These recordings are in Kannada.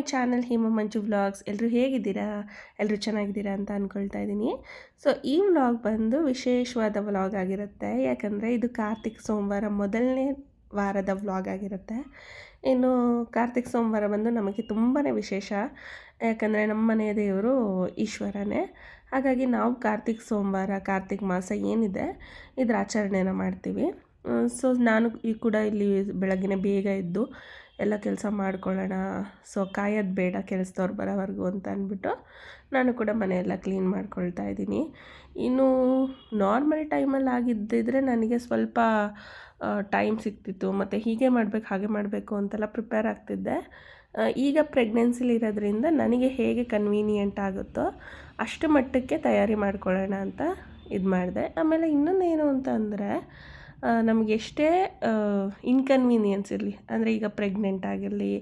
My channel Hema Manju vlogs ಎಲ್ಲರೂ ಹೇಗಿದ್ದೀರಾ? ಎಲ್ಲರೂ ಚೆನ್ನಾಗಿದ್ದೀರಾ ಅಂತ ಅಂದ್ಕೊಳ್ತಾ ಇದ್ದೀನಿ. ಸೊ ಈ ವ್ಲಾಗ್ ಬಂದು ವಿಶೇಷವಾದ ವ್ಲಾಗ್ ಆಗಿರುತ್ತೆ. ಯಾಕಂದರೆ ಇದು ಕಾರ್ತಿಕ್ ಸೋಮವಾರ ಮೊದಲನೇ ವಾರದ ವ್ಲಾಗ್ ಆಗಿರುತ್ತೆ. ಇನ್ನು ಕಾರ್ತಿಕ್ ಸೋಮವಾರ ಬಂದು ನಮಗೆ ತುಂಬಾ ವಿಶೇಷ. ಯಾಕಂದರೆ ನಮ್ಮ ಮನೆಯ ದೇವರು ಈಶ್ವರನೇ. ಹಾಗಾಗಿ ನಾವು ಕಾರ್ತಿಕ್ ಸೋಮವಾರ, ಕಾರ್ತಿಕ್ ಮಾಸ ಏನಿದೆ, ಇದರ ಆಚರಣೆನ ಮಾಡ್ತೀವಿ. ಸೊ ನಾನು ಈ ಕೂಡ ಇಲ್ಲಿ ಬೆಳಗ್ಗಿನ ಬೇಗ ಇದ್ದು ಎಲ್ಲ ಕೆಲಸ ಮಾಡ್ಕೊಳ್ಳೋಣ. ಸೊ ಕಾಯೋದು ಬೇಡ, ಕೆಲಸದವ್ರು ಬರೋವರೆಗೂ ಅಂತ ಅಂದ್ಬಿಟ್ಟು ನಾನು ಕೂಡ ಮನೆಯೆಲ್ಲ ಕ್ಲೀನ್ ಮಾಡ್ಕೊಳ್ತಾ ಇದ್ದೀನಿ. ಇನ್ನು ನಾರ್ಮಲ್ ಟೈಮಲ್ಲಿ ಆಗಿದ್ದಿದ್ರೆ ನನಗೆ ಸ್ವಲ್ಪ ಟೈಮ್ ಸಿಗ್ತಿತ್ತು. ಮತ್ತು ಹೀಗೆ ಮಾಡಬೇಕು, ಹಾಗೆ ಮಾಡಬೇಕು ಅಂತೆಲ್ಲ ಪ್ರಿಪೇರ್ ಆಗ್ತಿದ್ದೆ. ಈಗ ಪ್ರೆಗ್ನೆನ್ಸಿಲಿ ಇರೋದ್ರಿಂದ ನನಗೆ ಹೇಗೆ ಕನ್ವೀನಿಯೆಂಟ್ ಆಗುತ್ತೋ ಅಷ್ಟು ಮಟ್ಟಕ್ಕೆ ತಯಾರಿ ಮಾಡ್ಕೊಳ್ಳೋಣ ಅಂತ ಇದು ಮಾಡಿದೆ ಆಮೇಲೆ ಇನ್ನೊಂದು ಏನು ಅಂತ ಅಂದರೆ ನಮಗೆ ಎಷ್ಟೇ ಇನ್ಕನ್ವೀನಿಯನ್ಸ್ ಇರಲಿ, ಅಂದರೆ ಈಗ ಪ್ರೆಗ್ನೆಂಟ್ ಆಗಿರಲಿ,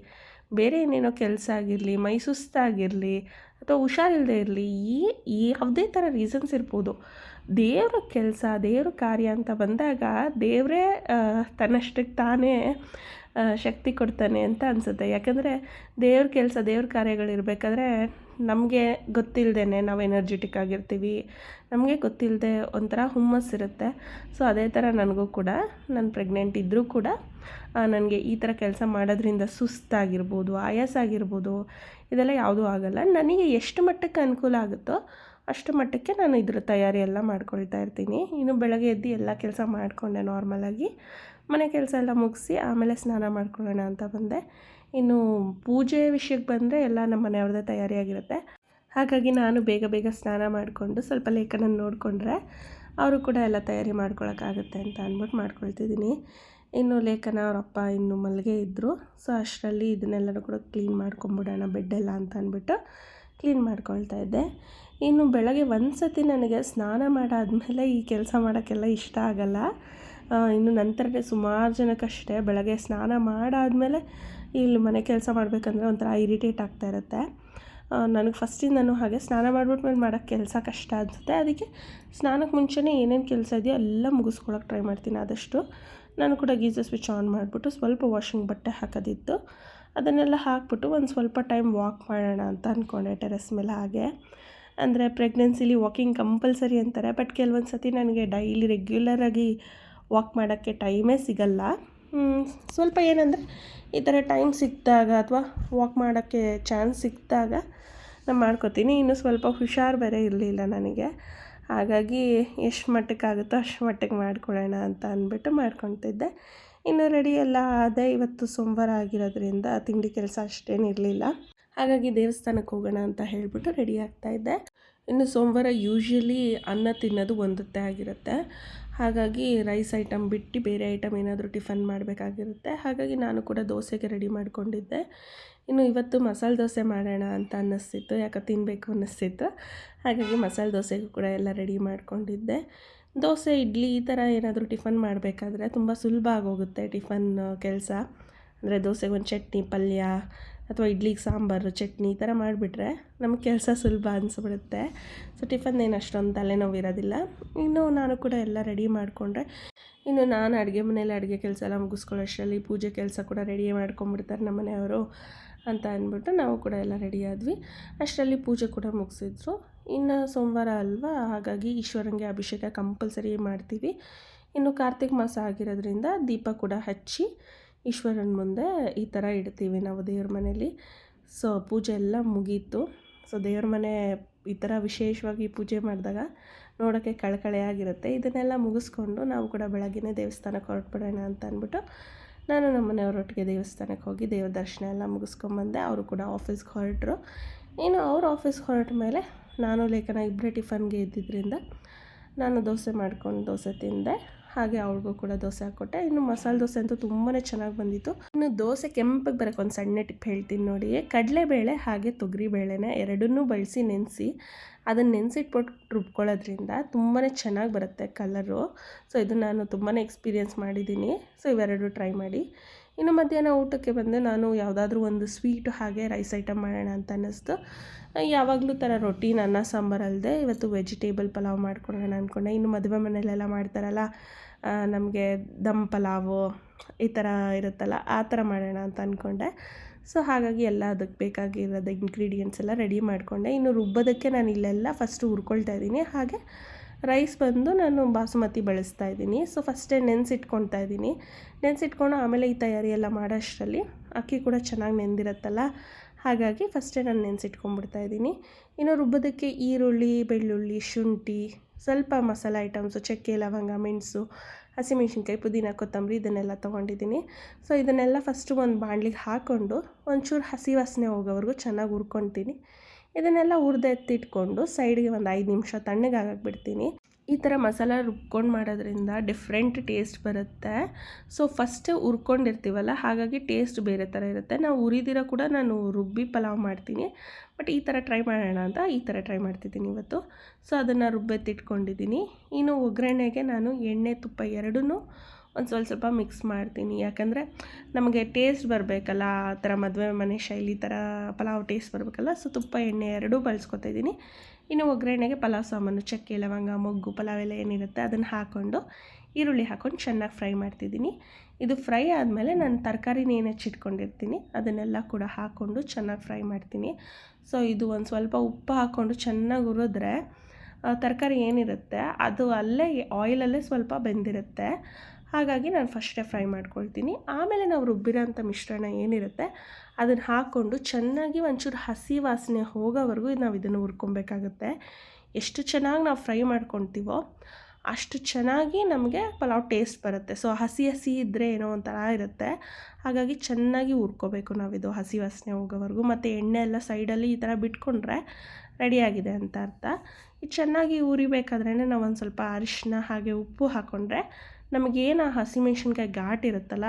ಬೇರೆ ಏನೇನೋ ಕೆಲಸ ಆಗಿರಲಿ, ಮೈ ಸುಸ್ತಾಗಿರಲಿ, ಅಥವಾ ಹುಷಾರಿಲ್ಲದೆ ಇರಲಿ, ಈ ಯಾವುದೇ ಥರ ರೀಸನ್ಸ್ ಇರ್ಬೋದು. ದೇವರ ಕೆಲಸ, ದೇವ್ರ ಕಾರ್ಯ ಅಂತ ಬಂದಾಗ ದೇವರೇ ತನ್ನಷ್ಟಕ್ಕೆ ತಾನೇ ಶಕ್ತಿ ಕೊಡ್ತಾನೆ ಅಂತ ಅನಿಸುತ್ತೆ. ಯಾಕಂದರೆ ದೇವ್ರ ಕೆಲಸ, ದೇವ್ರ ಕಾರ್ಯಗಳಿರಬೇಕಾದ್ರೆ ನಮಗೆ ಗೊತ್ತಿಲ್ಲದೇ ನಾವು ಎನರ್ಜೆಟಿಕ್ ಆಗಿರ್ತೀವಿ. ನಮಗೆ ಗೊತ್ತಿಲ್ಲದೆ ಒಂಥರ ಹುಮ್ಮಸ್ಸಿರುತ್ತೆ ಸೊ ಅದೇ ಥರ ನನಗೂ ಕೂಡ, ನಾನು ಪ್ರೆಗ್ನೆಂಟ್ ಇದ್ದರೂ ಕೂಡ ನನಗೆ ಈ ಥರ ಕೆಲಸ ಮಾಡೋದ್ರಿಂದ ಸುಸ್ತಾಗಿರ್ಬೋದು, ಆಯಾಸ ಆಗಿರ್ಬೋದು, ಇದೆಲ್ಲ ಯಾವುದೂ ಆಗಲ್ಲ. ನನಗೆ ಎಷ್ಟು ಮಟ್ಟಕ್ಕೆ ಅನುಕೂಲ ಆಗುತ್ತೋ ಅಷ್ಟು ಮಟ್ಟಕ್ಕೆ ನಾನು ಇದ್ರ ತಯಾರಿ ಎಲ್ಲ ಮಾಡ್ಕೊಳ್ತಾ ಇರ್ತೀನಿ. ಇನ್ನು ಬೆಳಗ್ಗೆ ಎದ್ದು ಎಲ್ಲ ಕೆಲಸ ಮಾಡಿಕೊಂಡೆ ನಾರ್ಮಲಾಗಿ ಮನೆ ಕೆಲಸ ಎಲ್ಲ ಮುಗಿಸಿ ಆಮೇಲೆ ಸ್ನಾನ ಮಾಡ್ಕೊಳ್ಳೋಣ ಅಂತ ಬಂದೆ. ಇನ್ನು ಪೂಜೆ ವಿಷಯಕ್ಕೆ ಬಂದರೆ ಎಲ್ಲ ನಮ್ಮ ಮನೆಯವ್ರದ್ದೇ ತಯಾರಿಯಾಗಿರುತ್ತೆ ಹಾಗಾಗಿ ನಾನು ಬೇಗ ಬೇಗ ಸ್ನಾನ ಮಾಡಿಕೊಂಡು ಸ್ವಲ್ಪ ಲೇಖನ ನೋಡಿಕೊಂಡ್ರೆ ಅವರು ಕೂಡ ಎಲ್ಲ ತಯಾರಿ ಮಾಡ್ಕೊಳ್ಳೋಕ್ಕಾಗುತ್ತೆ ಅಂತ ಅಂದ್ಬಿಟ್ಟು ಮಾಡ್ಕೊಳ್ತಿದ್ದೀನಿ. ಇನ್ನು ಲೇಖನ ಅವರಪ್ಪ ಇನ್ನು ಮಲ್ಲಿಗೆ ಇದ್ದರು ಸೊ ಅಷ್ಟರಲ್ಲಿ ಇದನ್ನೆಲ್ಲನೂ ಕೂಡ ಕ್ಲೀನ್ ಮಾಡ್ಕೊಂಬಿಡೋಣ ಬೆಡ್ಡೆಲ್ಲ ಅಂತ ಅಂದ್ಬಿಟ್ಟು ಕ್ಲೀನ್ ಮಾಡ್ಕೊಳ್ತಾ ಇದ್ದೆ. ಇನ್ನು ಬೆಳಗ್ಗೆ ಒಂದು ಸತಿ ನನಗೆ ಸ್ನಾನ ಮಾಡಾದಮೇಲೆ ಈ ಕೆಲಸ ಮಾಡೋಕ್ಕೆಲ್ಲ ಇಷ್ಟ ಆಗಲ್ಲ. ಇನ್ನು ನಂತರನೇ ಸುಮಾರು ಜನಕ್ಕಷ್ಟೇ ಬೆಳಗ್ಗೆ ಸ್ನಾನ ಮಾಡಾದಮೇಲೆ ಇಲ್ಲಿ ಮನೆ ಕೆಲಸ ಮಾಡಬೇಕಂದ್ರೆ ಒಂಥರ ಇರಿಟೇಟ್ ಆಗ್ತಾ ಇರುತ್ತೆ. ನನಗೆ ಫಸ್ಟಿಂದನೂ ಹಾಗೆ ಸ್ನಾನ ಮಾಡಿಬಿಟ್ಮೇಲೆ ಮಾಡೋಕ್ಕೆ ಕೆಲಸ ಕಷ್ಟ ಅನಿಸುತ್ತೆ. ಅದಕ್ಕೆ ಸ್ನಾನಕ್ಕೆ ಮುಂಚೆನೇ ಏನೇನು ಕೆಲಸ ಇದೆಯೋ ಎಲ್ಲ ಮುಗಿಸ್ಕೊಳಕ್ಕೆ ಟ್ರೈ ಮಾಡ್ತೀನಿ ಆದಷ್ಟು. ನಾನು ಕೂಡ ಗೀಸರ್ ಸ್ವಿಚ್ ಆನ್ ಮಾಡಿಬಿಟ್ಟು ಸ್ವಲ್ಪ ವಾಷಿಂಗ್ ಬಟ್ಟೆ ಹಾಕೋದಿತ್ತು. ಅದನ್ನೆಲ್ಲ ಹಾಕ್ಬಿಟ್ಟು ಒಂದು ಸ್ವಲ್ಪ ಟೈಮ್ ವಾಕ್ ಮಾಡೋಣ ಅಂತ ಅಂದ್ಕೊಂಡೆ ಟೆರೆಸ್ ಮೇಲೆ ಹಾಗೆ. ಅಂದರೆ ಪ್ರೆಗ್ನೆನ್ಸಿಲಿ ವಾಕಿಂಗ್ ಕಂಪಲ್ಸರಿ ಅಂತಾರೆ, ಬಟ್ ಕೆಲವೊಂದು ಸತಿ ನನಗೆ ಡೈಲಿ ರೆಗ್ಯುಲರಾಗಿ ವಾಕ್ ಮಾಡೋಕ್ಕೆ ಟೈಮೇ ಸಿಗಲ್ಲ. ಸ್ವಲ್ಪ ಏನಂದರೆ ಈ ಥರ ಟೈಮ್ ಸಿಕ್ಕಿದಾಗ ಅಥವಾ ವಾಕ್ ಮಾಡೋಕ್ಕೆ ಚಾನ್ಸ್ ಸಿಕ್ಕಿದಾಗ ನಾನು ಮಾಡ್ಕೋತೀನಿ. ಇನ್ನು ಸ್ವಲ್ಪ ಹುಷಾರು ಬೇರೆ ಇರಲಿಲ್ಲ ನನಗೆ. ಹಾಗಾಗಿ ಎಷ್ಟು ಮಟ್ಟಕ್ಕಾಗುತ್ತೋ ಅಷ್ಟು ಮಟ್ಟಿಗೆ ಮಾಡ್ಕೊಳ್ಳೋಣ ಅಂತ ಅಂದ್ಬಿಟ್ಟು ಮಾಡ್ಕೊತಿದ್ದೆ ಇನ್ನು ರೆಡಿ ಎಲ್ಲ ಅದೇ ಇವತ್ತು ಸೋಮವಾರ ಆಗಿರೋದ್ರಿಂದ ತಿಂಡಿ ಕೆಲಸ ಅಷ್ಟೇನಿರಲಿಲ್ಲ ಹಾಗಾಗಿ ದೇವಸ್ಥಾನಕ್ಕೆ ಹೋಗೋಣ ಅಂತ ಹೇಳಿಬಿಟ್ಟು ರೆಡಿ ಆಗ್ತಾ ಇದ್ದೆ. ಇನ್ನು ಸೋಮವಾರ ಯೂಶ್ವಲಿ ಅನ್ನ ತಿನ್ನೋದು ಒಂದತ್ತೆ ಆಗಿರುತ್ತೆ. ಹಾಗಾಗಿ ರೈಸ್ ಐಟಮ್ ಬಿಟ್ಟು ಬೇರೆ ಐಟಮ್ ಏನಾದರೂ ಟಿಫನ್ ಮಾಡಬೇಕಾಗಿರುತ್ತೆ. ಹಾಗಾಗಿ ನಾನು ಕೂಡ ದೋಸೆಗೆ ರೆಡಿ ಮಾಡಿಕೊಂಡಿದ್ದೆ. ಇನ್ನು ಇವತ್ತು ಮಸಾಲೆ ದೋಸೆ ಮಾಡೋಣ ಅಂತ ಅನ್ನಿಸ್ತಿತ್ತು, ಯಾಕೆ ತಿನ್ನಬೇಕು ಅನ್ನಿಸ್ತಿತ್ತು. ಹಾಗಾಗಿ ಮಸಾಲೆ ದೋಸೆಗೂ ಕೂಡ ಎಲ್ಲ ರೆಡಿ ಮಾಡಿಕೊಂಡಿದ್ದೆ. ದೋಸೆ, ಇಡ್ಲಿ ಈ ಥರ ಏನಾದರೂ ಟಿಫನ್ ಮಾಡಬೇಕಾದ್ರೆ ತುಂಬ ಸುಲಭ ಆಗೋಗುತ್ತೆ ಟಿಫನ್ ಕೆಲಸ. ಅಂದರೆ ದೋಸೆಗೆ ಒಂದು ಚಟ್ನಿ, ಪಲ್ಯ ಅಥವಾ ಇಡ್ಲಿಗೆ ಸಾಂಬಾರು, ಚಟ್ನಿ ಈ ಥರ ಮಾಡಿಬಿಟ್ರೆ ನಮಗೆ ಕೆಲಸ ಸುಲಭ ಅನಿಸ್ಬಿಡುತ್ತೆ. ಸೊ ಟಿಫನ್ ಏನು ಅಷ್ಟೊಂದು ತಲೆನೋವು ಇರೋದಿಲ್ಲ ಇನ್ನು ನಾನು ಕೂಡ ಎಲ್ಲ ರೆಡಿ ಮಾಡಿಕೊಂಡ್ರೆ ಇನ್ನು ನಾನು ಅಡುಗೆ ಮನೇಲಿ ಅಡುಗೆ ಕೆಲಸ ಎಲ್ಲ ಮುಗಿಸ್ಕೊಳ್ಳೋಷ್ಟರಲ್ಲಿ ಪೂಜೆ ಕೆಲಸ ಕೂಡ ರೆಡಿ ಮಾಡ್ಕೊಂಬಿಡ್ತಾರೆ ನಮ್ಮ ಮನೆಯವರು ಅಂತ ಅಂದ್ಬಿಟ್ಟು ನಾವು ಕೂಡ ಎಲ್ಲ ರೆಡಿ ಆದ್ವಿ. ಅಷ್ಟರಲ್ಲಿ ಪೂಜೆ ಕೂಡ ಮುಗಿಸಿದ್ರು. ಇನ್ನು ಸೋಮವಾರ ಅಲ್ವಾ? ಹಾಗಾಗಿ ಈಶ್ವರಂಗೆ ಅಭಿಷೇಕ ಕಂಪಲ್ಸರಿ ಮಾಡ್ತೀವಿ. ಇನ್ನು ಕಾರ್ತಿಕ್ ಮಾಸ ಆಗಿರೋದ್ರಿಂದ ದೀಪ ಕೂಡ ಹಚ್ಚಿ ಈಶ್ವರನ ಮುಂದೆ ಈ ಥರ ಇಡ್ತೀವಿ ನಾವು ದೇವ್ರ ಮನೇಲಿ. ಸೊ ಪೂಜೆ ಎಲ್ಲ ಮುಗೀತು. ಸೊ ದೇವ್ರ ಮನೆ ಈ ಥರ ವಿಶೇಷವಾಗಿ ಪೂಜೆ ಮಾಡಿದಾಗ ನೋಡೋಕ್ಕೆ ಕಳಕಳೆಯಾಗಿರುತ್ತೆ ಇದನ್ನೆಲ್ಲ ಮುಗಿಸ್ಕೊಂಡು ನಾವು ಕೂಡ ಬೆಳಗ್ಗೆನೇ ದೇವಸ್ಥಾನಕ್ಕೆ ಹೊರಟ್ಬಿಡೋಣ ಅಂತ ಅಂದ್ಬಿಟ್ಟು ನಾನು ನಮ್ಮ ಮನೆಯವರೊಟ್ಟಿಗೆ ದೇವಸ್ಥಾನಕ್ಕೆ ಹೋಗಿ ದೇವ್ರ ದರ್ಶನ ಎಲ್ಲ ಮುಗಿಸ್ಕೊಂಬಂದೆ ಅವರು ಕೂಡ ಆಫೀಸ್ಗೆ ಹೊರಟರು. ಇನ್ನು ಅವ್ರ ಆಫೀಸ್ಗೆ ಹೊರಟ ಮೇಲೆ ನಾನು ಲೇಖನ ಇಬ್ಬರೇ ಟಿಫನ್ಗೆ ಇದ್ದಿದ್ದರಿಂದ ನಾನು ದೋಸೆ ಮಾಡ್ಕೊಂಡು ದೋಸೆ ತಿಂದೆ. ಹಾಗೆ ಅವ್ಳಿಗೂ ಕೂಡ ದೋಸೆ ಹಾಕ್ಕೊಟ್ಟೆ. ಇನ್ನು ಮಸಾಲೆ ದೋಸೆ ಅಂತೂ ತುಂಬಾ ಚೆನ್ನಾಗಿ ಬಂದಿತ್ತು. ಇನ್ನು ದೋಸೆ ಕೆಂಪಗೆ ಬರೋಕ್ಕೆ ಒಂದು ಸಣ್ಣ ಟಿಪ್ ಹೇಳ್ತೀನಿ ನೋಡಿ. ಕಡಲೆಬೇಳೆ ಹಾಗೆ ತೊಗರಿ ತೊಗರಿಬೇಳೆನ ಎರಡನ್ನೂ ಬಳಸಿ ನೆನೆಸಿ, ಅದನ್ನು ನೆನೆಸಿಟ್ಬಿಟ್ಟು ರುಬ್ಕೊಳ್ಳೋದ್ರಿಂದ ತುಂಬಾ ಚೆನ್ನಾಗಿ ಬರುತ್ತೆ ಕಲರು ಸೊ ಇದು ನಾನು ತುಂಬಾ ಎಕ್ಸ್ಪೀರಿಯೆನ್ಸ್ ಮಾಡಿದ್ದೀನಿ. ಸೊ ಇವೆರಡು ಟ್ರೈ ಮಾಡಿ. ಇನ್ನು ಮಧ್ಯಾಹ್ನ ಊಟಕ್ಕೆ ಬಂದು ನಾನು ಯಾವುದಾದ್ರೂ ಒಂದು ಸ್ವೀಟು ಹಾಗೆ ರೈಸ್ ಐಟಮ್ ಮಾಡೋಣ ಅಂತ ಅನ್ನಿಸ್ತು. ಯಾವಾಗಲೂ ಥರ ರೊಟ್ಟಿ ಅನ್ನ, ಸಾಂಬಾರು ಅಲ್ಲದೆ ಇವತ್ತು ವೆಜಿಟೇಬಲ್ ಪಲಾವ್ ಮಾಡ್ಕೊಳೋಣ ಅಂದ್ಕೊಂಡೆ ಇನ್ನು ಮದುವೆ ಮನೆಯಲ್ಲೆಲ್ಲ ಮಾಡ್ತಾರಲ್ಲ ನಮಗೆ ದಮ್ ಪಲಾವು ಈ ಥರ ಇರುತ್ತಲ್ಲ, ಆ ಥರ ಮಾಡೋಣ ಅಂತ ಅಂದ್ಕೊಂಡೆ ಸೊ ಹಾಗಾಗಿ ಎಲ್ಲ ಅದಕ್ಕೆ ಬೇಕಾಗಿರೋದು ಇಂಗ್ರೀಡಿಯೆಂಟ್ಸ್ ಎಲ್ಲ ರೆಡಿ ಮಾಡಿಕೊಂಡೆ. ಇನ್ನು ರುಬ್ಬೋದಕ್ಕೆ ನಾನು ಇಲ್ಲೆಲ್ಲ ಫಸ್ಟು ಹುರ್ಕೊಳ್ತಾ ಇದ್ದೀನಿ. ಹಾಗೆ ರೈಸ್ ಬಂದು ನಾನು ಬಾಸುಮತಿ ಬಳಸ್ತಾ ಇದ್ದೀನಿ. ಸೊ ಫಸ್ಟೇ ನೆನೆಸಿಟ್ಕೊಳ್ತಾ ಇದ್ದೀನಿ. ನೆನೆಸಿಟ್ಕೊಂಡು ಆಮೇಲೆ ಈ ತಯಾರಿ ಎಲ್ಲ ಮಾಡೋಷ್ಟರಲ್ಲಿ ಅಕ್ಕಿ ಕೂಡ ಚೆನ್ನಾಗಿ ನೆಂದಿರುತ್ತಲ್ಲ? ಹಾಗಾಗಿ ಫಸ್ಟೇ ನಾನು ನೆನೆಸಿಟ್ಕೊಂಡ್ಬಿಡ್ತಾ ಇದ್ದೀನಿ. ಇನ್ನು ರುಬ್ಬೋದಕ್ಕೆ ಈರುಳ್ಳಿ, ಬೆಳ್ಳುಳ್ಳಿ, ಶುಂಠಿ, ಸ್ವಲ್ಪ ಮಸಾಲ ಐಟಮ್ಸು, ಚಕ್ಕೆ, ಲವಂಗ, ಮೆಣಸು, ಹಸಿಮೆಣ್ಸಿನ್ಕಾಯಿ, ಪುದೀನ, ಕೊತ್ತಂಬರಿ ಇದನ್ನೆಲ್ಲ ತೊಗೊಂಡಿದ್ದೀನಿ. ಸೊ ಇದನ್ನೆಲ್ಲ ಫಸ್ಟು ಒಂದು ಬಾಣಲಿಗೆ ಹಾಕ್ಕೊಂಡು ಒಂಚೂರು ಹಸಿ ವಾಸನೆ ಹೋಗೋವರೆಗೂ ಚೆನ್ನಾಗಿ ಹುರ್ಕೊತೀನಿ. ಇದನ್ನೆಲ್ಲ ಹುರಿದೆತ್ತಿಟ್ಕೊಂಡು ಸೈಡ್ಗೆ ಒಂದು ಐದು ನಿಮಿಷ ತಣ್ಣಗಾಗಕ್ಕೆ ಬಿಡ್ತೀನಿ ಈ ಥರ ಮಸಾಲ ರುಬ್ಕೊಂಡು ಮಾಡೋದ್ರಿಂದ ಡಿಫ್ರೆಂಟ್ ಟೇಸ್ಟ್ ಬರುತ್ತೆ. ಸೊ ಫಸ್ಟ್ ಹುರ್ಕೊಂಡಿರ್ತೀವಲ್ಲ, ಹಾಗಾಗಿ ಟೇಸ್ಟ್ ಬೇರೆ ಥರ ಇರುತ್ತೆ. ನಾವು ಉರಿದಿರೋ ಕೂಡ ನಾನು ರುಬ್ಬಿ ಪಲಾವ್ ಮಾಡ್ತೀನಿ. ಬಟ್ ಈ ಥರ ಟ್ರೈ ಮಾಡೋಣ ಅಂತ ಈ ಥರ ಟ್ರೈ ಮಾಡ್ತಿದ್ದೀನಿ ಇವತ್ತು. ಸೊ ಅದನ್ನು ರುಬ್ಬೆತ್ತಿಟ್ಕೊಂಡಿದ್ದೀನಿ. ಇನ್ನು ಒಗ್ಗರಣೆಗೆ ನಾನು ಎಣ್ಣೆ ತುಪ್ಪ ಎರಡೂ ಒಂದು ಸ್ವಲ್ಪ ಸ್ವಲ್ಪ ಮಿಕ್ಸ್ ಮಾಡ್ತೀನಿ. ಯಾಕಂದರೆ ನಮಗೆ ಟೇಸ್ಟ್ ಬರಬೇಕಲ್ಲ, ಆ ಥರ ಮದುವೆ ಮನೆ ಶೈಲಿ ಥರ ಪಲಾವ್ ಟೇಸ್ಟ್ ಬರಬೇಕಲ್ಲ ಸೊ ತುಪ್ಪ, ಎಣ್ಣೆ ಎರಡೂ ಬಳಸ್ಕೊತಾ ಇದ್ದೀನಿ. ಇನ್ನು ಒಗ್ಗರಣೆಗೆ ಪಲಾವ್ ಸಾಮಾನು ಚಕ್ಕೆ, ಲವಂಗ, ಮೊಗ್ಗು, ಪಲಾವ್ ಎಲ್ಲ ಏನಿರುತ್ತೆ ಅದನ್ನು ಹಾಕ್ಕೊಂಡು ಈರುಳ್ಳಿ ಹಾಕ್ಕೊಂಡು ಚೆನ್ನಾಗಿ ಫ್ರೈ ಮಾಡ್ತಿದ್ದೀನಿ. ಇದು ಫ್ರೈ ಆದಮೇಲೆ ನಾನು ತರಕಾರಿನ ಏನು ಹೆಚ್ಚಿಟ್ಕೊಂಡಿರ್ತೀನಿ, ಅದನ್ನೆಲ್ಲ ಕೂಡ ಹಾಕ್ಕೊಂಡು ಚೆನ್ನಾಗಿ ಫ್ರೈ ಮಾಡ್ತೀನಿ. ಸೊ ಇದು ಒಂದು ಸ್ವಲ್ಪ ಉಪ್ಪು ಹಾಕ್ಕೊಂಡು ಚೆನ್ನಾಗಿ ಹುರಿದ್ರೆ ತರಕಾರಿ ಏನಿರುತ್ತೆ ಅದು ಅಲ್ಲೇ ಆಯಿಲಲ್ಲೇ ಸ್ವಲ್ಪ ಬೆಂದಿರುತ್ತೆ. ಹಾಗಾಗಿ ನಾನು ಫಸ್ಟೇ ಫ್ರೈ ಮಾಡ್ಕೊಳ್ತೀನಿ. ಆಮೇಲೆ ನಾವು ರುಬ್ಬಿರೋಂಥ ಮಿಶ್ರಣ ಏನಿರುತ್ತೆ, ಅದನ್ನು ಹಾಕ್ಕೊಂಡು ಚೆನ್ನಾಗಿ ಒಂಚೂರು ಹಸಿ ವಾಸನೆ ಹೋಗೋವರೆಗೂ ನಾವು ಇದನ್ನು ಹುರ್ಕೊಬೇಕಾಗುತ್ತೆ. ಎಷ್ಟು ಚೆನ್ನಾಗಿ ನಾವು ಫ್ರೈ ಮಾಡ್ಕೊತೀವೋ ಅಷ್ಟು ಚೆನ್ನಾಗಿ ನಮಗೆ ಪಲಾವ್ ಟೇಸ್ಟ್ ಬರುತ್ತೆ. ಸೊ ಹಸಿ ಹಸಿ ಇದ್ದರೆ ಏನೋ ಒಂಥರ ಇರುತ್ತೆ. ಹಾಗಾಗಿ ಚೆನ್ನಾಗಿ ಹುರ್ಕೋಬೇಕು ನಾವಿದು ಹಸಿ ವಾಸನೆ ಹೋಗೋವರೆಗೂ. ಮತ್ತು ಎಣ್ಣೆ ಎಲ್ಲ ಸೈಡಲ್ಲಿ ಈ ಥರ ಬಿಟ್ಕೊಂಡ್ರೆ ರೆಡಿಯಾಗಿದೆ ಅಂತ ಅರ್ಥ. ಇದು ಚೆನ್ನಾಗಿ ಉರಿಬೇಕಾದ್ರೆ ನಾವು ಒಂದು ಸ್ವಲ್ಪ ಅರಿಶಿನ ಹಾಗೆ ಉಪ್ಪು ಹಾಕ್ಕೊಂಡ್ರೆ ನಮಗೇನು ಆ ಹಸಿಮೆಣ್ಸಿನ್ಕಾಯಿ ಘಾಟ್ ಇರುತ್ತಲ್ಲ,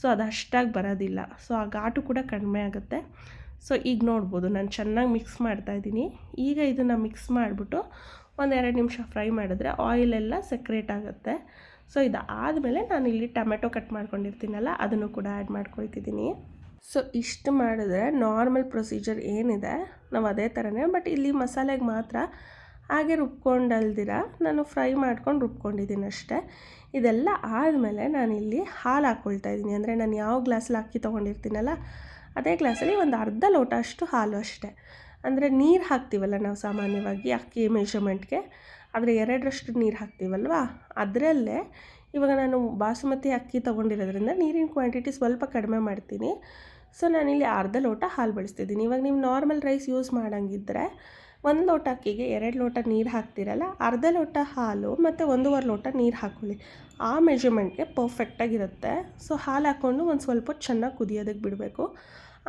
ಸೊ ಅದು ಅಷ್ಟಾಗಿ ಬರೋದಿಲ್ಲ. ಸೊ ಆ ಘಾಟು ಕೂಡ ಕಡಿಮೆ ಆಗುತ್ತೆ. ಸೊ ಈಗ ನೋಡ್ಬೋದು, ನಾನು ಚೆನ್ನಾಗಿ ಮಿಕ್ಸ್ ಮಾಡ್ತಾಯಿದ್ದೀನಿ ಈಗ ಇದನ್ನು ಮಿಕ್ಸ್ ಮಾಡಿಬಿಟ್ಟು ಒಂದೆರಡು ನಿಮಿಷ ಫ್ರೈ ಮಾಡಿದ್ರೆ ಆಯಿಲೆಲ್ಲ ಸೆಕ್ರೇಟ್ ಆಗುತ್ತೆ. ಸೊ ಇದು ಆದಮೇಲೆ ನಾನು ಇಲ್ಲಿ ಟೊಮೆಟೊ ಕಟ್ ಮಾಡ್ಕೊಂಡಿರ್ತೀನಲ್ಲ, ಅದನ್ನು ಕೂಡ ಆ್ಯಡ್ ಮಾಡ್ಕೊಳ್ತಿದ್ದೀನಿ. ಸೊ ಇಷ್ಟು ಮಾಡಿದ್ರೆ ನಾರ್ಮಲ್ ಪ್ರೊಸೀಜರ್ ಏನಿದೆ, ನಾವು ಅದೇ ಥರನೇ ಬಟ್ ಇಲ್ಲಿ ಮಸಾಲೆಗೆ ಮಾತ್ರ ಹಾಗೆ ರುಬ್ಕೊಂಡಲ್ದಿರ, ನಾನು ಫ್ರೈ ಮಾಡ್ಕೊಂಡು ರುಬ್ಕೊಂಡಿದ್ದೀನಿ ಅಷ್ಟೇ. ಇದೆಲ್ಲ ಆದಮೇಲೆ ನಾನಿಲ್ಲಿ ಹಾಲು ಹಾಕ್ಕೊಳ್ತಾ ಇದ್ದೀನಿ. ಅಂದರೆ ನಾನು ಯಾವ ಗ್ಲಾಸಲ್ಲಿ ಅಕ್ಕಿ ತೊಗೊಂಡಿರ್ತೀನಲ್ಲ, ಅದೇ ಗ್ಲಾಸಲ್ಲಿ ಒಂದು ಅರ್ಧ ಲೋಟ ಅಷ್ಟು ಹಾಲು ಅಷ್ಟೇ. ಅಂದರೆ ನೀರು ಹಾಕ್ತೀವಲ್ಲ ನಾವು ಸಾಮಾನ್ಯವಾಗಿ ಅಕ್ಕಿ ಮೆಷರ್ಮೆಂಟ್ಗೆ, ಆದರೆ ಎರಡರಷ್ಟು ನೀರು ಹಾಕ್ತೀವಲ್ವಾ? ಅದರಲ್ಲೇ ಇವಾಗ ನಾನು ಬಾಸುಮತಿ ಅಕ್ಕಿ ತೊಗೊಂಡಿರೋದ್ರಿಂದ ನೀರಿನ ಕ್ವಾಂಟಿಟಿ ಸ್ವಲ್ಪ ಕಡಿಮೆ ಮಾಡ್ತೀನಿ. ಸೊ ನಾನಿಲ್ಲಿ ಅರ್ಧ ಲೋಟ ಹಾಲು ಬಳಸ್ತಿದ್ದೀನಿ. ಇವಾಗ ನೀವು ನಾರ್ಮಲ್ ರೈಸ್ ಯೂಸ್ ಮಾಡೋಂಗಿದ್ರೆ ಒಂದು ಲೋಟ ಅಕ್ಕಿಗೆ ಎರಡು ಲೋಟ ನೀರು ಹಾಕ್ತಿರಲ್ಲ, ಅರ್ಧ ಲೋಟ ಹಾಲು ಮತ್ತು ಒಂದೂವರೆ ಲೋಟ ನೀರು ಹಾಕ್ಕೊಳ್ಳಿ ಆ ಮೆಜರ್ಮೆಂಟ್ಗೆ ಪರ್ಫೆಕ್ಟಾಗಿರುತ್ತೆ ಸೊ ಹಾಲು ಹಾಕ್ಕೊಂಡು ಒಂದು ಸ್ವಲ್ಪ ಚೆನ್ನಾಗಿ ಕುದಿಯೋದಕ್ಕೆ ಬಿಡಬೇಕು.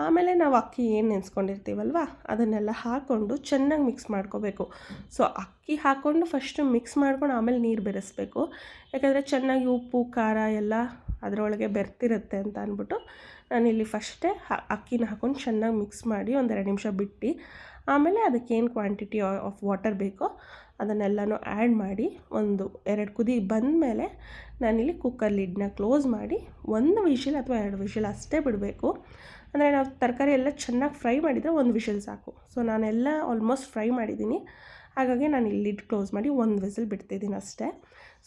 ಆಮೇಲೆ ನಾವು ಅಕ್ಕಿ ಏನು ನೆನೆಸ್ಕೊಂಡಿರ್ತೀವಲ್ವ, ಅದನ್ನೆಲ್ಲ ಹಾಕ್ಕೊಂಡು ಚೆನ್ನಾಗಿ ಮಿಕ್ಸ್ ಮಾಡ್ಕೋಬೇಕು. ಸೊ ಅಕ್ಕಿ ಹಾಕ್ಕೊಂಡು ಫಸ್ಟು ಮಿಕ್ಸ್ ಮಾಡ್ಕೊಂಡು ಆಮೇಲೆ ನೀರು ಬೆರೆಸ್ಬೇಕು. ಯಾಕಂದರೆ ಚೆನ್ನಾಗಿ ಉಪ್ಪು, ಖಾರ ಎಲ್ಲ ಅದರೊಳಗೆ ಬೆರ್ತಿರುತ್ತೆ ಅಂತ ಅಂದ್ಬಿಟ್ಟು ನಾನಿಲ್ಲಿ ಫಸ್ಟೇ ಅಕ್ಕಿನ ಹಾಕ್ಕೊಂಡು ಚೆನ್ನಾಗಿ ಮಿಕ್ಸ್ ಮಾಡಿ ಒಂದೆರಡು ನಿಮಿಷ ಬಿಟ್ಟು ಆಮೇಲೆ ಅದಕ್ಕೇನು ಕ್ವಾಂಟಿಟಿ ಆಫ್ ವಾಟರ್ ಬೇಕೋ ಅದನ್ನೆಲ್ಲನೂ ಆ್ಯಡ್ ಮಾಡಿ ಒಂದು ಎರಡು ಕುದಿ ಬಂದಮೇಲೆ ನಾನಿಲ್ಲಿ ಕುಕ್ಕರ್ ಲಿಡ್ನ ಕ್ಲೋಸ್ ಮಾಡಿ ಒಂದು ವಿಷಲ್ ಅಥವಾ ಎರಡು ವಿಷಲ್ ಅಷ್ಟೇ ಬಿಡಬೇಕು. ಅಂದರೆ ನಾವು ತರಕಾರಿ ಎಲ್ಲ ಚೆನ್ನಾಗಿ ಫ್ರೈ ಮಾಡಿದರೆ ಒಂದು ವಿಷಲ್ ಸಾಕು. ಸೊ ನಾನೆಲ್ಲ ಆಲ್ಮೋಸ್ಟ್ ಫ್ರೈ ಮಾಡಿದ್ದೀನಿ. ಹಾಗಾಗಿ ನಾನು ಇಲ್ಲಿ ಲಿಡ್ ಕ್ಲೋಸ್ ಮಾಡಿ ಒಂದು ವಿಸಲ್ ಬಿಡ್ತಿದ್ದೀನಿ ಅಷ್ಟೇ.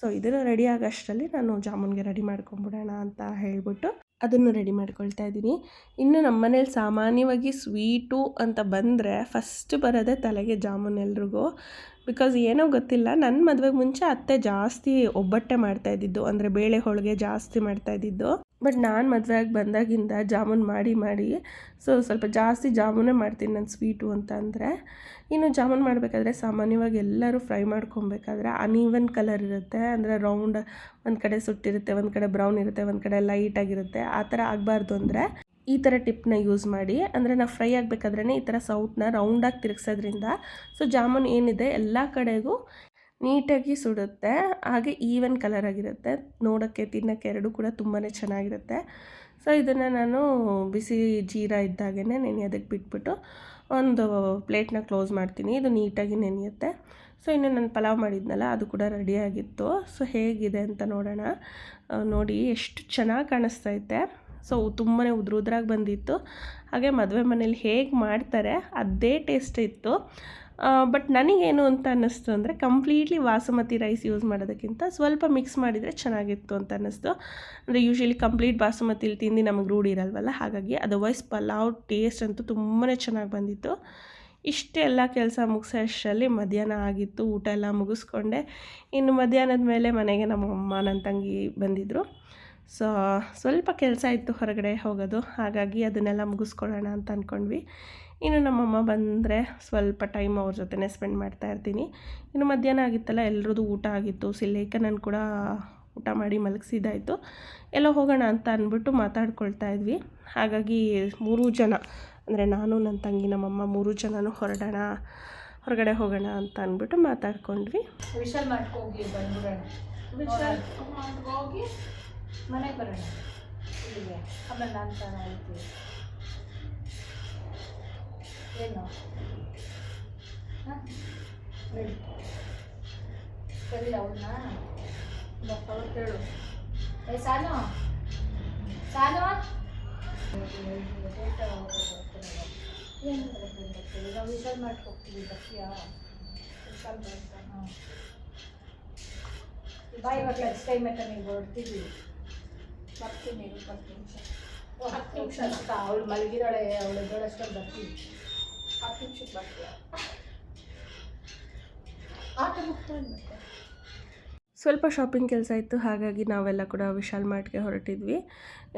ಸೊ ಇದನ್ನು ರೆಡಿ ಆಗೋಷ್ಟರಲ್ಲಿ ನಾನು ಜಾಮೂನ್ಗೆ ರೆಡಿ ಮಾಡ್ಕೊಂಬಿಡೋಣ ಅಂತ ಹೇಳಿಬಿಟ್ಟು ಅದನ್ನು ರೆಡಿ ಮಾಡ್ಕೊಳ್ತಾ ಇದ್ದೀನಿ. ಇನ್ನು ನಮ್ಮ ಮನೇಲಿ ಸಾಮಾನ್ಯವಾಗಿ ಸ್ವೀಟು ಅಂತ ಬಂದರೆ ಫಸ್ಟ್ ಬರೋದೇ ತಲೆಗೆ ಜಾಮೂನ್ ಎಲ್ರಿಗೂ. ಬಿಕಾಸ್ ಏನೋ ಗೊತ್ತಿಲ್ಲ ನನ್ನ ಮದುವೆಗೆ ಮುಂಚೆ ಅತ್ತೆ ಜಾಸ್ತಿ ಒಬ್ಬಟ್ಟೆ ಮಾಡ್ತಾಯಿದ್ದಿದ್ದು ಅಂದರೆ ಬೇಳೆ ಹೋಳಿಗೆ ಜಾಸ್ತಿ ಮಾಡ್ತಾಯಿದ್ದಿದ್ದು ಬಟ್ ನಾನು ಮದುವೆಯಾಗಿ ಬಂದಾಗಿಂದ ಜಾಮೂನ್ ಮಾಡಿ ಮಾಡಿ ಸೊ ಸ್ವಲ್ಪ ಜಾಸ್ತಿ ಜಾಮೂನೇ ಮಾಡ್ತೀನಿ ನಾನು ಸ್ವೀಟು ಅಂತ ಅಂದರೆ. ಇನ್ನು ಜಾಮೂನ್ ಮಾಡಬೇಕಾದ್ರೆ ಸಾಮಾನ್ಯವಾಗಿ ಎಲ್ಲರೂ ಫ್ರೈ ಮಾಡ್ಕೊಬೇಕಾದ್ರೆ ಅನ್ಈವನ್ ಕಲರ್ ಇರುತ್ತೆ, ಅಂದರೆ ರೌಂಡ್ ಒಂದು ಕಡೆ ಸುಟ್ಟಿರುತ್ತೆ, ಒಂದು ಕಡೆ ಬ್ರೌನ್ ಇರುತ್ತೆ, ಒಂದು ಕಡೆ ಲೈಟಾಗಿರುತ್ತೆ ಆ ಥರ ಆಗಬಾರ್ದು ಅಂದರೆ. ಈ ಥರ ಟಿಪ್ನ ಯೂಸ್ ಮಾಡಿ, ಅಂದರೆ ನಾವು ಫ್ರೈ ಆಗಬೇಕಾದ್ರೆ ಈ ಥರ ಸೌಟ್ನ ರೌಂಡಾಗಿ ತಿರುಗಿಸೋದ್ರಿಂದ ಸೊ ಜಾಮೂನ್ ಏನಿದೆ ಎಲ್ಲ ಕಡೆಗೂ ನೀಟಾಗಿ ಸುಡುತ್ತೆ, ಹಾಗೆ ಈವನ್ ಕಲರ್ ಆಗಿರುತ್ತೆ. ನೋಡೋಕ್ಕೆ, ತಿನ್ನೋಕ್ಕೆ ಎರಡೂ ಕೂಡ ತುಂಬಾ ಚೆನ್ನಾಗಿರುತ್ತೆ. ಸೊ ಇದನ್ನು ನಾನು ಬಿಸಿ ಜೀರಾ ಇದ್ದಾಗೇ ನೆನೆಯೋದಕ್ಕೆ ಬಿಟ್ಬಿಟ್ಟು ಒಂದು ಪ್ಲೇಟ್ನ ಕ್ಲೋಸ್ ಮಾಡ್ತೀನಿ. ಇದು ನೀಟಾಗಿ ನೆನೆಯುತ್ತೆ. ಸೊ ಇನ್ನು ನಾನು ಪಲಾವ್ ಮಾಡಿದ್ನಲ್ಲ, ಅದು ಕೂಡ ರೆಡಿಯಾಗಿತ್ತು ಸೊ ಹೇಗಿದೆ ಅಂತ ನೋಡೋಣ. ನೋಡಿ, ಎಷ್ಟು ಚೆನ್ನಾಗಿ ಕಾಣಿಸ್ತೈತೆ ಸೊ ತುಂಬಾ ಉದ್ರ ಉದ್ರಾಗಿ ಬಂದಿತ್ತು. ಹಾಗೆ ಮದುವೆ ಮನೇಲಿ ಹೇಗೆ ಮಾಡ್ತಾರೆ ಅದೇ ಟೇಸ್ಟ್ ಇತ್ತು. ಬಟ್ ನನಗೇನು ಅಂತ ಅನ್ನಿಸ್ತು ಅಂದರೆ ಕಂಪ್ಲೀಟ್ಲಿ ಬಾಸುಮತಿ ರೈಸ್ ಯೂಸ್ ಮಾಡೋದಕ್ಕಿಂತ ಸ್ವಲ್ಪ ಮಿಕ್ಸ್ ಮಾಡಿದರೆ ಚೆನ್ನಾಗಿತ್ತು ಅಂತ ಅನ್ನಿಸ್ತು. ಅಂದರೆ ಯೂಶ್ವಲಿ ಕಂಪ್ಲೀಟ್ ಬಾಸುಮತಿಲಿ ತಿಂದು ನಮಗೆ ರೂಢಿ ಇರಲ್ವಲ್ಲ, ಹಾಗಾಗಿ ಅದರ್ವೈಸ್ ಪಲಾವ್ ಟೇಸ್ಟ್ ಅಂತೂ ತುಂಬಾ ಚೆನ್ನಾಗಿ ಬಂದಿತ್ತು. ಇಷ್ಟೆಲ್ಲ ಕೆಲಸ ಮುಗಿಸೋ ಅಷ್ಟರಲ್ಲಿ ಮಧ್ಯಾಹ್ನ ಆಗಿತ್ತು, ಊಟ ಎಲ್ಲ ಮುಗಿಸ್ಕೊಂಡೆ. ಇನ್ನು ಮಧ್ಯಾಹ್ನದ ಮೇಲೆ ಮನೆಗೆ ನಮ್ಮ ಅಮ್ಮ, ನನ್ನ ತಂಗಿ ಬಂದಿದ್ದರು ಸೊ ಸ್ವಲ್ಪ ಕೆಲಸ ಇತ್ತು ಹೊರಗಡೆ ಹೋಗೋದು. ಹಾಗಾಗಿ ಅದನ್ನೆಲ್ಲ ಮುಗಿಸ್ಕೊಳ್ಳೋಣ ಅಂತ ಅಂದ್ಕೊಂಡ್ವಿ ಇನ್ನು ನಮ್ಮಮ್ಮ ಬಂದರೆ ಸ್ವಲ್ಪ ಟೈಮ್ ಅವ್ರ ಜೊತೆನೇ ಸ್ಪೆಂಡ್ ಮಾಡ್ತಾ ಇರ್ತೀನಿ. ಇನ್ನು ಮಧ್ಯಾಹ್ನ ಆಗಿತ್ತಲ್ಲ ಎಲ್ಲರದ್ದು ಊಟ ಆಗಿತ್ತು. ಸಿಲ್ಲೇಖನನ್ನು ಕೂಡ ಊಟ ಮಾಡಿ ಮಲಗಿಸಿದ್ದಾಯಿತು. ಎಲ್ಲ ಹೋಗೋಣ ಅಂತ ಅಂದ್ಬಿಟ್ಟು ಮಾತಾಡ್ಕೊಳ್ತಾ ಇದ್ವಿ. ಹಾಗಾಗಿ ಮೂರು ಜನ ಅಂದರೆ ನಾನು ನನ್ನ ತಂಗಿ ನಮ್ಮಮ್ಮ ಮೂರು ಜನನೂ ಹೊರಡೋಣ ಹೊರಗಡೆ ಹೋಗೋಣ ಅಂತ ಅಂದ್ಬಿಟ್ಟು ಮಾತಾಡ್ಕೊಂಡ್ವಿ. ವಿಶಾಲ್ ಮಾಡ್ಕೋಗಿ ಮನೆಗೆ ಬರೋಣ. ಇಲ್ಲಿಗೆ. ಆಮೇಲೆ ನಾನು ತಾನು ಹೇಳ್ತೀವಿ ಏನು? ಹಾಂ? ರೆಡಿ ಸರಿ ಅವನ್ನ ಕೇಳು. ಏ, ಸಾನು? ಸಾನು? ಏನು ಬರ್ತೀವಿ ನಾವು ವಿಶಾಲ್ ಮಾಡ್ಕೋಗ್ತೀವಿ ಬರ್ತೀಯಾ? ವಿಶಾಲ್ ಬರ್ತಾ ಹಾಂ. ಬಾಯ್, ಇವಾಗ ಟೈಮ್ ನೀವು ಬರ್ತೀನಿ ಇರು ಹತ್ತು ನಿಮಿಷ ಹತ್ತು ಅವಳು ಮಲಗಿದಾಳೆ ಅವಳು ಎದ್ದೋಳಷ್ಟೊಂದು ಬರ್ತೀನಿ ಹತ್ತು ನಿಮಿಷಕ್ಕೆ ಬರ್ತೀಯ? ಆಟ ಸ್ವಲ್ಪ ಶಾಪಿಂಗ್ ಕೆಲಸ ಇತ್ತು ಹಾಗಾಗಿ ನಾವೆಲ್ಲ ಕೂಡ ವಿಶಾಲ್ ಮಾರ್ಟ್ಗೆ ಹೊರಟಿದ್ವಿ.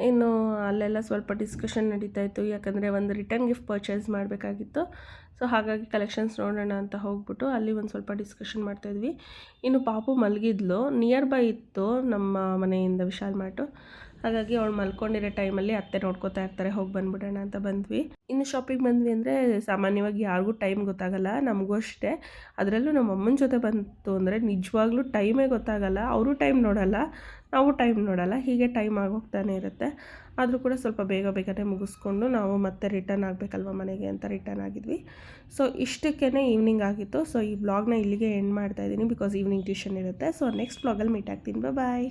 ಇನ್ನು ಅಲ್ಲೆಲ್ಲ ಸ್ವಲ್ಪ ಡಿಸ್ಕಷನ್ ನಡೀತಾ ಇತ್ತು ಯಾಕಂದರೆ ಒಂದು ರಿಟರ್ನ್ ಗಿಫ್ಟ್ ಪರ್ಚೇಸ್ ಮಾಡಬೇಕಾಗಿತ್ತು. ಸೊ ಹಾಗಾಗಿ ಕಲೆಕ್ಷನ್ಸ್ ನೋಡೋಣ ಅಂತ ಹೋಗ್ಬಿಟ್ಟು ಅಲ್ಲಿ ಒಂದು ಸ್ವಲ್ಪ ಡಿಸ್ಕಷನ್ ಮಾಡ್ತಾಯಿದ್ವಿ ಇನ್ನು ಪಾಪು ಮಲಗಿದ್ಲು. ನಿಯರ್ ಬೈ ಇತ್ತು ನಮ್ಮ ಮನೆಯಿಂದ ವಿಶಾಲ್ ಮಾರ್ಟು ಹಾಗಾಗಿ ಅವಳು ಮಲ್ಕೊಂಡಿರೋ ಟೈಮಲ್ಲಿ ಅತ್ತೆ ನೋಡ್ಕೋತಾ ಇರ್ತಾರೆ, ಹೋಗಿ ಬಂದ್ಬಿಡೋಣ ಅಂತ ಬಂದ್ವಿ. ಇನ್ನು ಶಾಪಿಂಗ್ ಬಂದ್ವಿ ಅಂದರೆ ಸಾಮಾನ್ಯವಾಗಿ ಯಾರಿಗೂ ಟೈಮ್ ಗೊತ್ತಾಗಲ್ಲ, ನಮಗೂ ಅಷ್ಟೇ. ಅದರಲ್ಲೂ ನಮ್ಮ ಅಮ್ಮನ ಜೊತೆ ಬಂತು ಅಂದರೆ ನಿಜವಾಗ್ಲೂ ಟೈಮೇ ಗೊತ್ತಾಗಲ್ಲ. ಅವರು ಟೈಮ್ ನೋಡಲ್ಲ, ನಾವು ಟೈಮ್ ನೋಡಲ್ಲ. ಹೀಗೆ ಟೈಮ್ ಆಗೋಗ್ತಾನೆ ಇರುತ್ತೆ. ಆದರೂ ಕೂಡ ಸ್ವಲ್ಪ ಬೇಗ ಬೇಗನೆ ಮುಗಿಸ್ಕೊಂಡು ನಾವು ಮತ್ತೆ ರಿಟರ್ನ್ ಆಗಬೇಕಲ್ವ ಮನೆಗೆ ಅಂತ ರಿಟರ್ನ್ ಆಗಿದ್ವಿ. ಸೊ ಇಷ್ಟಕ್ಕೇ ಈವ್ನಿಂಗ್ ಆಗಿತ್ತು. ಸೊ ಈ ಬ್ಲಾಗ್ನ ಇಲ್ಲಿಗೆ ಎಂಡ್ ಮಾಡ್ತಾ ಇದ್ದೀನಿ ಬಿಕಾಸ್ ಈವ್ನಿಂಗ್ ಟ್ಯೂಷನ್ ಇರುತ್ತೆ. ಸೊ ನೆಕ್ಸ್ಟ್ ಬ್ಲಾಗಲ್ಲಿ ಮೀಟ್ ಆಗ್ತೀನಿ. ಬಾಯ್